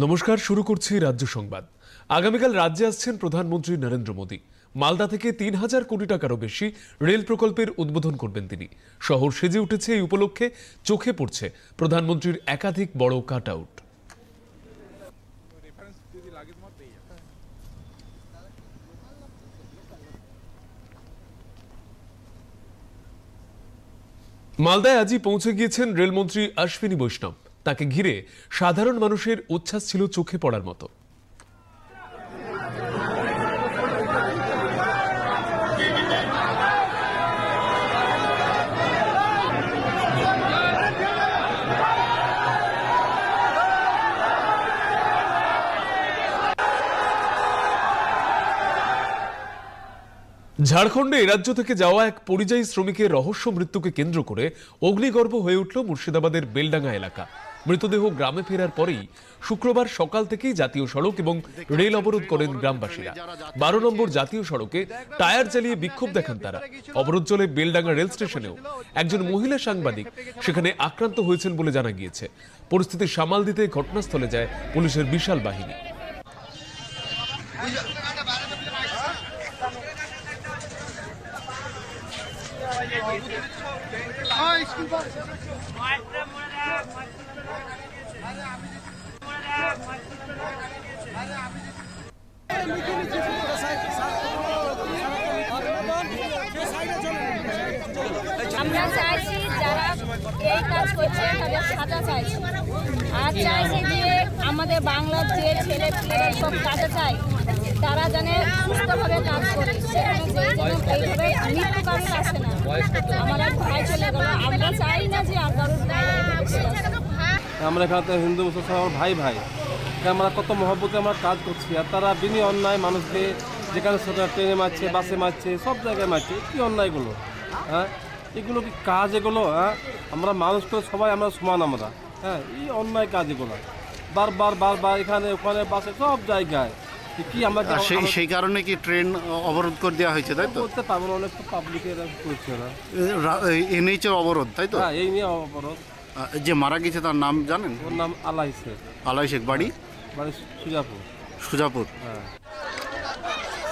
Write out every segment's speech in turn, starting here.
নমস্কার, শুরু করছি রাজ্য সংবাদ। আগামীকাল রাজ্যে আসছেন প্রধানমন্ত্রী নরেন্দ্র মোদী। মালদা থেকে তিন হাজার কোটি টাকারও বেশি রেল প্রকল্পের উদ্বোধন করবেন তিনি। শহর সেজে উঠেছে এই উপলক্ষে চোখে পড়ছে প্রধানমন্ত্রীর একাধিক বড় কাট আউট মালদায় আজই পৌঁছে গিয়েছেন রেলমন্ত্রী অশ্বিনী বৈষ্ণব। তাকে ঘিরে সাধারণ মানুষের উচ্ছ্বাস ছিল চোখে পড়ার মতো। ঝাড়খণ্ডে রাজ্য থেকে যাওয়া এক পরিযায়ী শ্রমিকের রহস্য মৃত্যুকে কেন্দ্র করে অগ্নিগর্ভ হয়ে উঠল মুর্শিদাবাদের বেলডাঙ্গা এলাকা। মৃতদেহ গ্রামে ফেরার পরেই শুক্রবার সকাল থেকেই জাতীয় সড়ক এবং রেল অবরোধ করেন গ্রামবাসীরা। বারো নম্বর জাতীয় সড়কে টায়ার চালিয়ে বিক্ষোভ দেখান তারা। অবরোধ চলে বেলডাঙ্গা রেল স্টেশনেও একজন মহিলা সাংবাদিক সেখানে আক্রান্ত হয়েছেন বলে জানা গিয়েছে। পরিস্থিতি সামাল দিতে ঘটনাস্থলে যায় পুলিশের বিশাল বাহিনী। আমরা চাইছি যারা এই কাজ করছে, তাদের সাজা চাইছি। আর চাইছি যে আমাদের বাংলার যে ছেলে পেলেরা সব কাজে চায়, তারা যেন সুস্থভাবে কাজ করে। সেখানে যে এইভাবে মৃত্যু কারণ আসে না। আমার এক ভাই চলে গেল। আমরা চাই না যে আর কারোর গায়ে এইভাবে চলে আসে। আমরা এখানে তো হিন্দু মুসলমান আমার ভাই ভাই। আমরা কত মহব্বতে আমরা কাজ করছি। আর তারা বিনি অন্যায় মানুষকে যেখানে ট্রেনে মারছে বাসে মারছে সব জায়গায় মারছে। কী অন্যায়গুলো হ্যাঁ? এগুলো কি কাজ এগুলো? হ্যাঁ? আমরা মানুষ তো সবাই আমরা সমান আমরা। হ্যাঁ? এই অন্যায় কাজ এগুলো। বারবার বারবার এখানে ওখানে বাসে সব জায়গায়। কি- আমরা সেই সেই কারণে কি ট্রেন অবরোধ করে দেওয়া হয়েছে তাই তো? করতে পারব না অনেক তো পাবলিকের করছে না এনএইচের অবরোধ তাই তো? হ্যাঁ এই নিয়ে অবরোধ। যে মারা গেছে তার নাম জানেন? ওর নাম আলাই শেখ। আলাই শেখ বাড়ি? বাড়ি সুজাপুর। সুজাপুর। হ্যাঁ।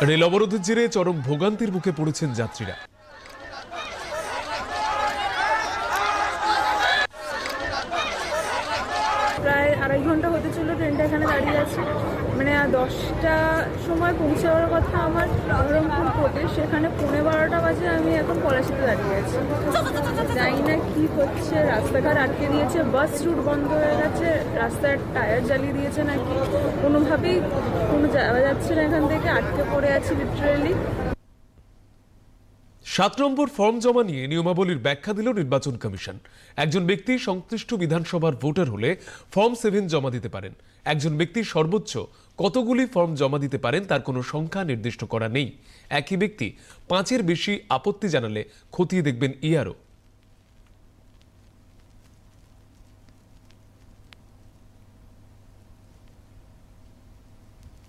রেল অবরোধের জেরে চরম ভোগান্তির মুখে পড়েছেন যাত্রীরা। আড়াই ঘণ্টা হতে চলল ট্রেনটা এখানে দাঁড়িয়ে আছে। মানে দশটা সময় পৌঁছাবার কথা আমার বহরমপুর কোর্টে, সেখানে পৌনে বারোটা বাজে আমি এখন পলাশিতে দাঁড়িয়ে আছি। জানি না কী হচ্ছে, রাস্তাঘাট আটকে দিয়েছে বাস রুট বন্ধ হয়ে গেছে রাস্তার টায়ার জ্বালিয়ে দিয়েছে নাকি? কোনোভাবেই কোনো যাওয়া যাচ্ছে না এখান থেকে, আটকে পড়ে আছি লিটারেলি সাত নম্বর ফর্ম জমা নিয়ে নিয়মাবলীর ব্যাখ্যা দিল নির্বাচন কমিশন। একজন ব্যক্তি সংশ্লিষ্ট বিধানসভার ভোটার হলে ফর্ম সেভেন জমা দিতে পারেন। একজন ব্যক্তি সর্বোচ্চ কতগুলি ফর্ম জমা দিতে পারেন তার কোনো সংখ্যা নির্দিষ্ট করা নেই। একই ব্যক্তি পাঁচের বেশি আপত্তি জানালে খতিয়ে দেখবেন ইআরও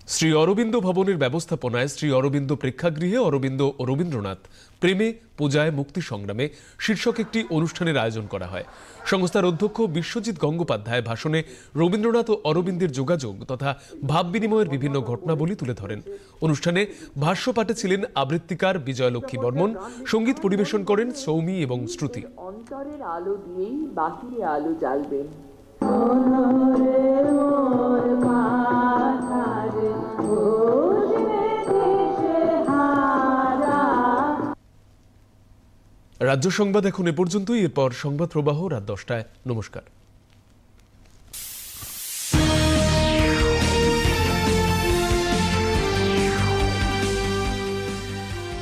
শ্রী অরবিন্দ ভবনের ব্যবস্থাপনায় শ্রী অরবিন্দ প্রেক্ষাগৃহে অরবিন্দ ও রবীন্দ্রনাথ প্রেমে পূজায় মুক্তি সংগ্রামে শীর্ষক একটি অনুষ্ঠানের আয়োজন করা হয়। সংস্থার অধ্যক্ষ বিশ্বজিৎ গঙ্গোপাধ্যায় ভাষণে রবীন্দ্রনাথ ও অরবিন্দের যোগাযোগ তথা ভাব বিনিময়ের বিভিন্ন ঘটনাবলী তুলে ধরেন। অনুষ্ঠানে ভাষ্যপাঠে ছিলেন আবৃত্তিকার বিজয়লক্ষ্মী বর্মন সংগীত পরিবেশন করেন সৌমি এবং শ্রুতি। অন্তরের আলো দিয়েই বাহিরে আলো জ্বালবেন রাজ্য সংবাদ এখন এ পর্যন্তই। এরপর সংবাদ প্রবাহ রাত দশটায়। নমস্কার।